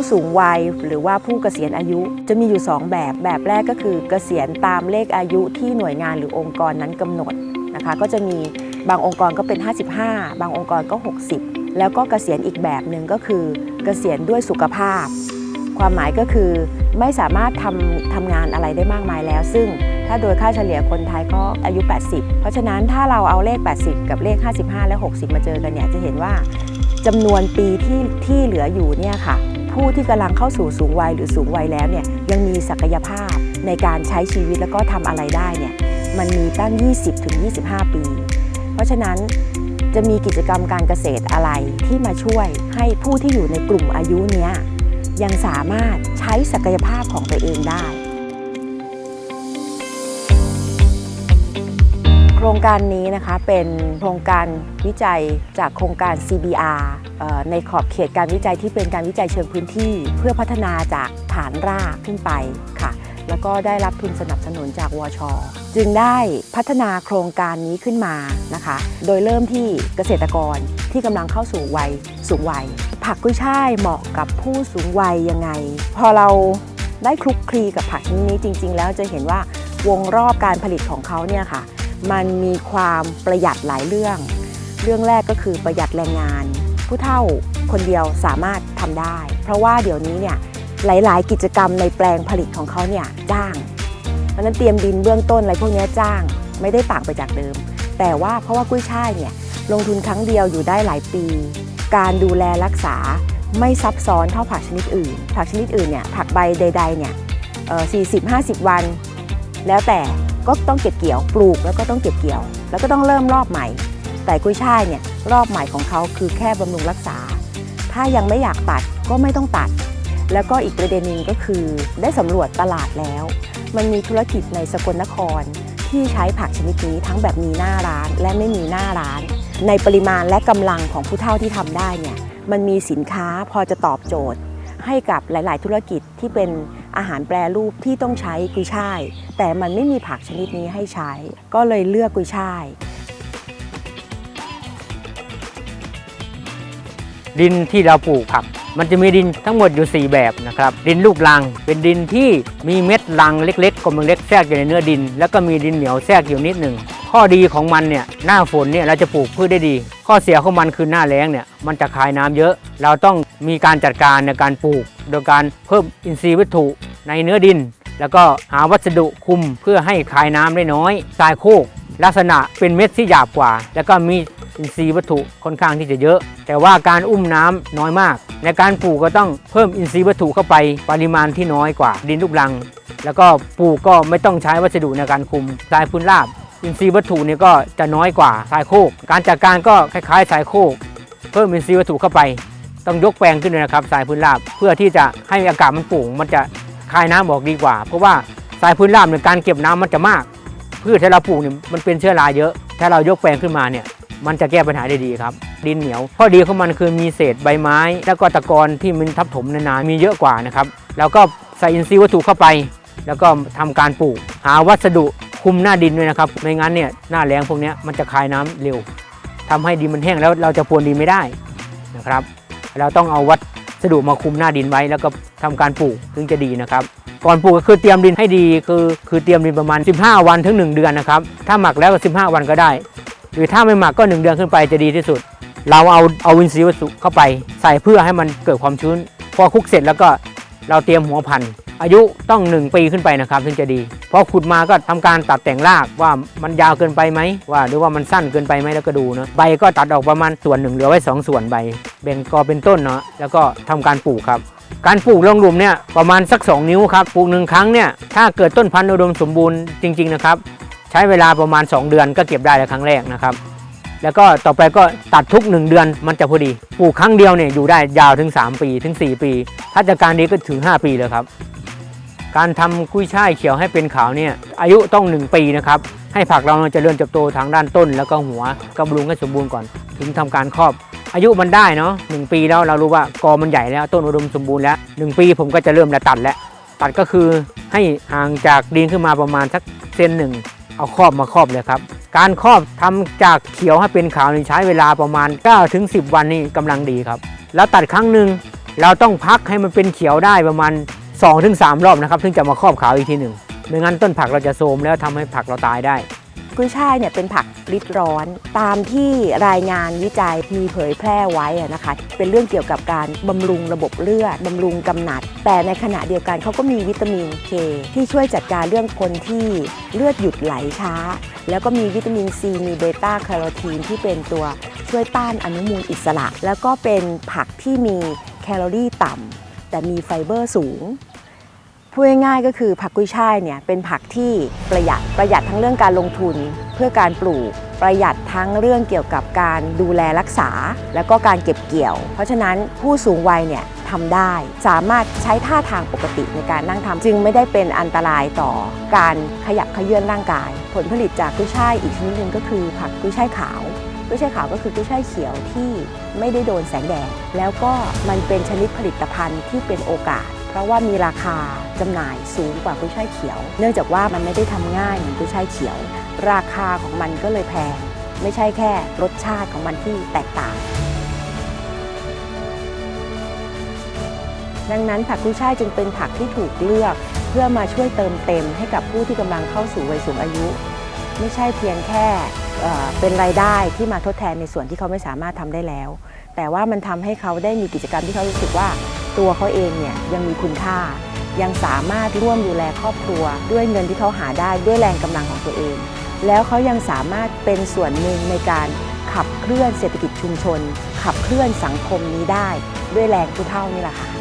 ผู้สูงวัยหรือว่าผู้เกษียณอายุจะมีอยู่ 2 แบบ แบบแรกก็คือเกษียณตามเลขอายุที่หน่วยงานหรือองค์กรนั้นกำหนดนะคะก็จะมีบางองค์กรก็เป็น 55 บางองค์กรก็ 60 แล้วก็เกษียณอีกแบบหนึ่งก็คือเกษียณด้วยสุขภาพ ความหมายก็คือไม่สามารถทำทำงานอะไรได้มากมายแล้ว ซึ่งถ้าโดยค่าเฉลี่ยคนไทยก็อายุ 80 เพราะฉะนั้นถ้าเราเอาเลข 80 กับเลข 55 และ 60 มาเจอกันเนี่ยจะเห็นว่าจำนวนปีที่ที่เหลืออยู่เนี่ยค่ะ ผู้ที่กำลังเข้าสู่สูงวัยหรือสูงวัยแล้วเนี่ยยังมีศักยภาพในการใช้ชีวิตแล้วก็ทำอะไรได้เนี่ยมันมีตั้ง 20-25 ปี เพราะฉะนั้นจะมีกิจกรรมการเกษตรอะไรที่มาช่วยให้ผู้ที่อยู่ในกลุ่มอายุเนี้ยยังสามารถใช้ศักยภาพของตัวเองได้ โครงการนี้นะคะเป็นโครงการวิจัยจากโครงการ CBR ในขอบเขตการวิจัยที่เป็นการวิจัยเชิงพื้นที่ เพื่อพัฒนาจากฐานรากขึ้นไปค่ะ แล้วก็ได้รับทุนสนับสนุนจากวช จึงได้พัฒนาโครงการนี้ขึ้นมานะคะ โดยเริ่มที่เกษตรกรที่กำลังเข้าสู่วัยสูงวัย ผักกุ้ยช่ายเหมาะกับผู้สูงวัยยังไง พอเราได้คลุกคลีกับผักชนิดนี้จริง ๆ แล้วจะเห็นว่าวงรอบการผลิตของเขาเนี่ยค่ะ มันมีความประหยัดหลายเรื่อง เรื่องแรกก็คือประหยัดแรงงาน ผู้เฒ่าคนเดียวสามารถทำได้ เพราะว่าเดี๋ยวนี้เนี่ยหลาย ๆ กิจกรรมในแปลงผลิตของเขาเนี่ยจ้างเพราะนั้นเตรียมดินเบื้องต้นอะไรพวกนี้จ้างไม่ได้ต่างไปจากเดิม แต่ว่าเพราะว่ากุ้ยช่ายเนี่ยลงทุนครั้งเดียวอยู่ได้หลายปี การดูแลรักษาไม่ซับซ้อนเท่าผักชนิดอื่น ผักชนิดอื่นเนี่ยผักใบใดๆเนี่ยสี่สิบห้าสิบวัน แล้วแต่ ก็ต้องเก็บเกี่ยว ปลูกแล้วก็ต้องเก็บเกี่ยว แล้วก็ต้องเริ่มรอบใหม่ แต่กุ้ยช่ายเนี่ยรอบใหม่ของเขาคือแค่บำรุงรักษา ถ้ายังไม่อยากตัดก็ไม่ต้องตัด แล้วก็อีกประเด็นหนึ่งก็คือ ได้สำรวจตลาดแล้ว มันมีธุรกิจในสกลนคร ที่ใช้ผักชนิดนี้ทั้งแบบมีหน้าร้านและไม่มีหน้าร้าน ในปริมาณและกำลังของผู้เฒ่าที่ทำได้เนี่ยมันมีสินค้าพอจะตอบโจทย์ ให้กับหลาย ๆ ธุรกิจที่เป็น อาหารแปรรูปที่ต้องใช้กุยช่าย แต่มันไม่มีผักชนิดนี้ให้ใช้ ก็เลยเลือกกุยช่าย ดินที่เราปลูกผัก มันจะมีดินทั้งหมดอยู่ 4 แบบนะครับ ดินลูกรัง เป็นดินที่มีเม็ดรังเล็กๆกลมเล็กแทรกอยู่ในเนื้อดิน แล้วก็มีดินเหนียวแทรกอยู่นิดหนึ่งข้อดีของมันเนี่ยหน้าฝนเนี่ยเราจะปลูกพืชได้ดี ข้อเสียของมันคือหน้าแล้งเนี่ยมันจะคายน้ำเยอะ เราต้องมีการจัดการในการปลูก โดยการเพิ่มอินทรีย์วัตถุ ในเนื้อดิน แล้วก็หาวัสดุคุมเพื่อให้คายน้ำได้น้อยทรายโคกลักษณะเป็นเม็ดที่หยาบกว่า แล้วก็มีอินทรีย์วัตถุค่อนข้างที่จะเยอะ แต่ว่าการอุ้มน้ำน้อยมาก ในการปลูกก็ต้องเพิ่มอินทรีย์วัตถุเข้าไปปริมาณที่น้อยกว่า ดินลูกรัง แล้วก็ปลูกก็ไม่ต้องใช้วัสดุในการคุมทรายพื้นราบ อินทรีย์วัตถุนี่ก็จะน้อยกว่าทรายโคก การจัดการก็คล้ายๆทรายโคก เพิ่มอินทรีย์วัตถุเข้าไป ต้องยกแปลงขึ้นเลยนะครับทรายพื้นราบ เพื่อที่จะให้อากาศมันปร่งมันจะ คายน้ำออกดีกว่า เพราะว่าทรายพื้นราบเนี่ยการเก็บน้ำมันจะมาก พืชที่เราปลูกเนี่ยมันเป็นเชื้อราเยอะ ถ้าเรายกแปลงขึ้นมาเนี่ยมันจะแก้ปัญหาได้ดีครับ ดินเหนียวข้อดีของมันคือมีเศษใบไม้ แล้วก็ตะกอนที่มันทับถมนานๆมีเยอะกว่านะครับแล้วก็ใส่อินทรีย์วัตถุเข้าไป แล้วก็ทำการปลูก หาวัสดุคุมหน้าดินด้วยนะครับไม่งั้นเนี่ยหน้าแรงพวกนี้มันจะคายน้ำเร็วทำให้ดินมันแห้งแล้วเราจะพรวนดินไม่ได้นะครับ เราต้องเอาวั สดุมาคุมหน้าดินไว้แล้วก็ทำการปลูกถึงจะดีนะครับ ก่อนปลูกก็คือเตรียมดินให้ดีคือคือเตรียมดินประมาณ 15 วันถึง 1 เดือนนะครับ ถ้าหมักแล้วก็ 15 วันก็ได้ หรือถ้าไม่หมักก็ 1 เดือนขึ้นไปจะดีที่สุด เราเอาเอาวินซีวัสดุเข้าไป ใส่เพื่อให้มันเกิดความชื้น พอคุกเสร็จแล้วก็ เราเตรียมหัวพันธุ์อายุต้อง 1 ปีขึ้นไปนะครับถึงจะดีพอขุดมาก็ทำการตัดแต่งรากว่ามันยาวเกินไปไหมว่าหรือว่ามันสั้นเกินไปไหมแล้วก็ดูเนาะใบก็ตัดออกประมาณส่วนหนึ่งเหลือไว้สองส่วนใบแบ่งกอเป็นต้นเนาะแล้วก็ทำการปลูกครับ การปลูกลงหลุมเนี่ยประมาณสัก 2 นิ้วครับปลูกหนึ่งครั้งเนี่ยถ้าเกิดต้นพันธุ์อุดมสมบูรณ์จริงๆนะครับใช้เวลาประมาณ 2 เดือนก็เก็บได้แล้วครั้งแรกนะครับ แล้วก็ต่อไปก็ตัดทุก 1 เดือนมันจะพอดี ปลูกครั้งเดียวเนี่ยอยู่ได้ยาวถึง 3 ปีถึง 4 ปี ถ้าจัดการดีก็ถึง 5 ปีเลยครับ การทำกุ้ยช่ายเขียวให้เป็นขาวเนี่ยอายุต้อง 1 ปีนะครับให้ผักเราจะเจริญเติบโตทางด้านต้น แล้วก็หัวกบำรุงให้สมบูรณ์ก่อน ถึงทำการครอบ อายุมันได้เนาะหนึ่งปีแล้วเรารู้ว่ากอมันใหญ่แล้วต้นอุดมสมบูรณ์แล้วหนึ่งปีผมก็จะเริ่มจะตัดแล้วตัดก็คือให้ห่างจากดินขึ้นมาประมาณสักเซนหนึ่งเอาครอบมาครอบเลยครับ การครอบทำจากเขียวให้เป็นขาวนี่ใช้เวลาประมาณ9ถึง10 วันนี่กำลังดีครับ แล้วตัดครั้งหนึ่งเราต้องพักให้มันเป็นเขียวได้ประมาณ 2-3 รอบนะครับถึงจะมาครอบขาวอีกทีหนึ่งไม่งั้นต้นผักเราจะโทมแล้วทำให้ผักเราตายได้ กุ้ยช่ายเนี่ยเป็นผักริดร้อน ตามที่รายงานวิจัยมีเผยแพร่ไว้นะคะ เป็นเรื่องเกี่ยวกับการบำรุงระบบเลือดบำรุงกำหนัด แต่ในขณะเดียวกันเขาก็มีวิตามินเคที่ช่วยจัดการเรื่องคนที่เลือดหยุดไหลช้า แล้วก็มีวิตามินซีมีเบต้าแคโรทีนที่เป็นตัวช่วยต้านอนุมูลอิสระ แล้วก็เป็นผักที่มีแคลอรี่ต่ำแต่มีไฟเบอร์สูง พูดง่ายๆก็คือผักกุ้ยช่ายเนี่ยเป็นผักที่ประหยัดประหยัดทั้งเรื่องการลงทุนเพื่อการปลูกประหยัดทั้งเรื่องเกี่ยวกับการดูแลรักษา แล้วก็การเก็บเกี่ยว เพราะฉะนั้นผู้สูงวัยเนี่ยทำได้ สามารถใช้ท่าทางปกติในการนั่งทำจึงไม่ได้เป็นอันตรายต่อการขยับขยื่นร่างกาย ผลผลิตจากกุ้ยช่ายอีกชนิดหนึ่งก็คือ ผักกุ้ยช่ายขาวกุ้ยช่ายขาวก็คือกุ้ยช่ายเขียวที่ไม่ได้โดนแสงแดดแล้วก็มันเป็นชนิดผลิตภัณฑ์ที่เป็นโอกาส เพราะว่ามีราคาจำหน่ายสูงกว่ากุ้ยช่ายเขียว เนื่องจากว่ามันไม่ได้ทำง่ายเหมือนกุ้ยช่ายเขียว ราคาของมันก็เลยแพง ไม่ใช่แค่รสชาติของมันที่แตกต่าง ดังนั้นผักกุ้ยช่ายจึงเป็นผักที่ถูกเลือก เพื่อมาช่วยเติมเต็มให้กับผู้ที่กำลังเข้าสู่วัยสูงอายุ ไม่ใช่เพียงแค่เอ่อเป็นรายได้ที่มาทดแทนในส่วนที่เขาไม่สามารถทำได้แล้ว แต่ว่ามันทำให้เขาได้มีกิจกรรมที่เขารู้สึกว่า ตัวเขาเองเนี่ยยังมีคุณค่า ยังสามารถร่วมดูแลครอบครัว ด้วยเงินที่เขาหาได้ด้วยแรงกำลังของตัวเอง แล้วเขายังสามารถเป็นส่วนหนึ่งในการขับเคลื่อนเศรษฐกิจชุมชน ขับเคลื่อนสังคมนี้ได้ด้วยแรงผู้เท่านี่แหละค่ะ